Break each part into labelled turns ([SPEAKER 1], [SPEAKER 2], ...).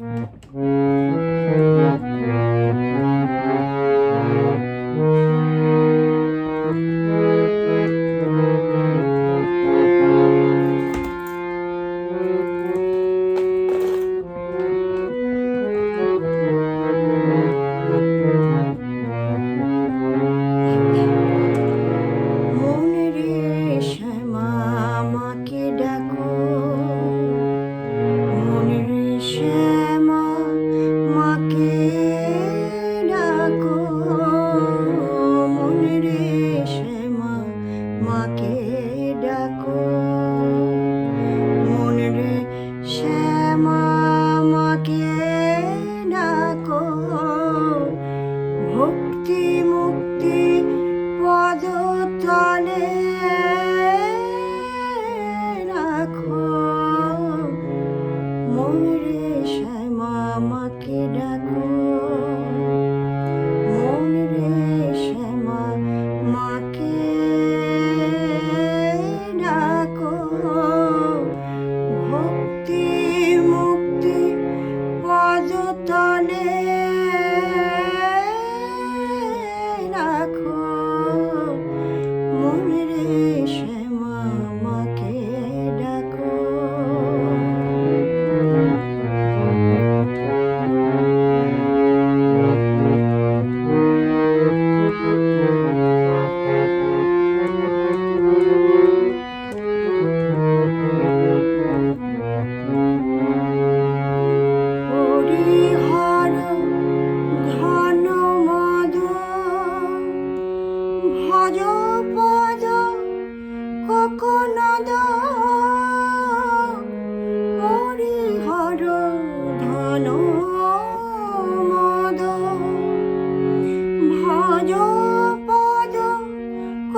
[SPEAKER 1] Oh. রে শ্যামা মাকে ডাকো।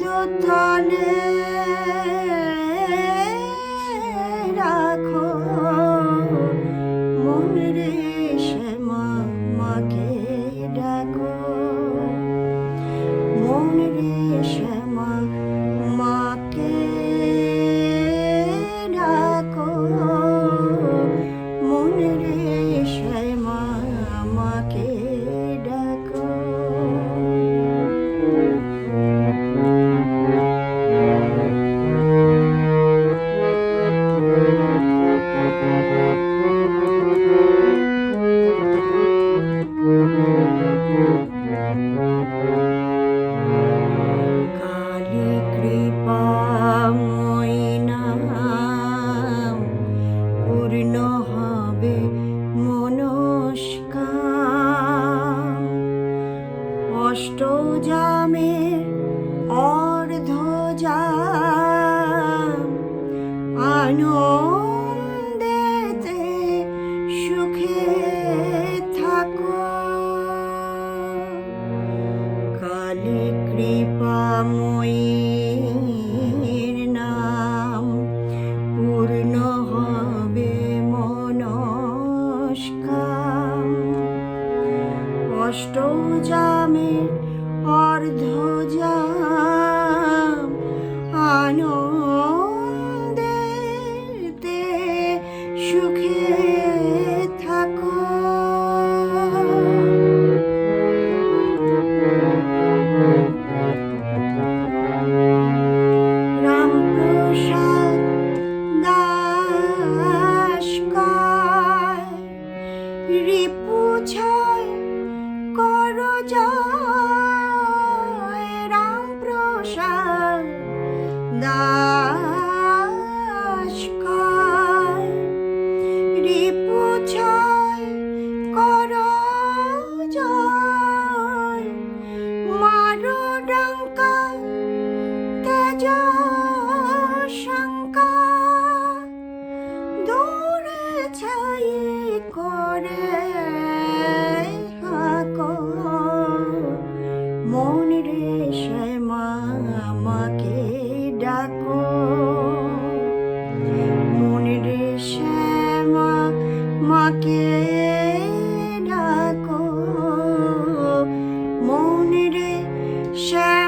[SPEAKER 1] Dutane. জামে অর্ধ জাম। আনন্দেতে সুখে থাকো। কালী কৃপাময়ীর নাম পূর্ণ হবে অষ্ট জামের জয় রাম প্রসাদ share.